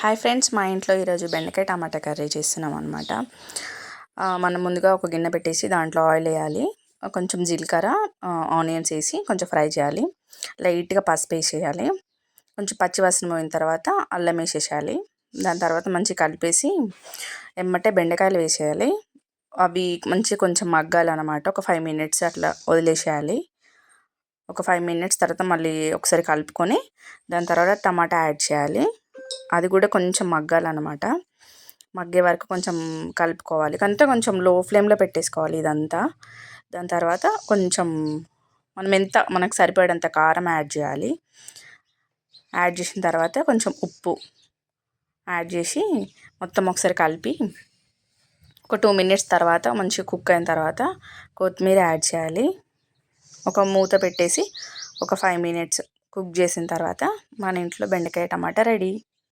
Hi friends మా ఇంట్లో ఈరోజు బెండకాయ టమాటా కర్రీ చేస్తున్నాం అనమాట మనం ముందుగా ఒక గిన్నె పెట్టేసి దాంట్లో ఆయిల్ వేయాలి. కొంచెం జీలకర్ర ఆనియన్స్ వేసి కొంచెం ఫ్రై చేయాలి. లైట్గా పసుపు వేసేయాలి. కొంచెం పచ్చివాసన పోయిన తర్వాత అల్లం వేసేసేయాలి. దాని తర్వాత మంచిగా కలిపేసి ఎమ్మటే బెండకాయలు వేసేయాలి. అవి మంచిగా కొంచెం మగ్గాలన్నమాట. ఒక ఫైవ్ మినిట్స్ అట్లా వదిలేసేయాలి. ఒక ఫైవ్ మినిట్స్ తర్వాత మళ్ళీ ఒకసారి కలుపుకొని దాని తర్వాత టమాటా యాడ్ చేయాలి. అది కూడా కొంచెం మగ్గాలన్నమాట. మగ్గే వరకు కొంచెం కలుపుకోవాలి. అంతా కొంచెం లో ఫ్లేమ్లో పెట్టేసుకోవాలి ఇదంతా. దాని తర్వాత కొంచెం మనం ఎంత మనకు సరిపడేంత కారం యాడ్ చేయాలి. యాడ్ చేసిన తర్వాత కొంచెం ఉప్పు యాడ్ చేసి మొత్తం ఒకసారి కలిపి ఒక టూ మినిట్స్ తర్వాత మంచిగా కుక్ అయిన తర్వాత కొత్తిమీర యాడ్ చేయాలి. ఒక మూత పెట్టేసి ఒక ఫైవ్ మినిట్స్ కుక్ చేసిన తర్వాత మన ఇంట్లో బెండకాయ టమాటా రెడీ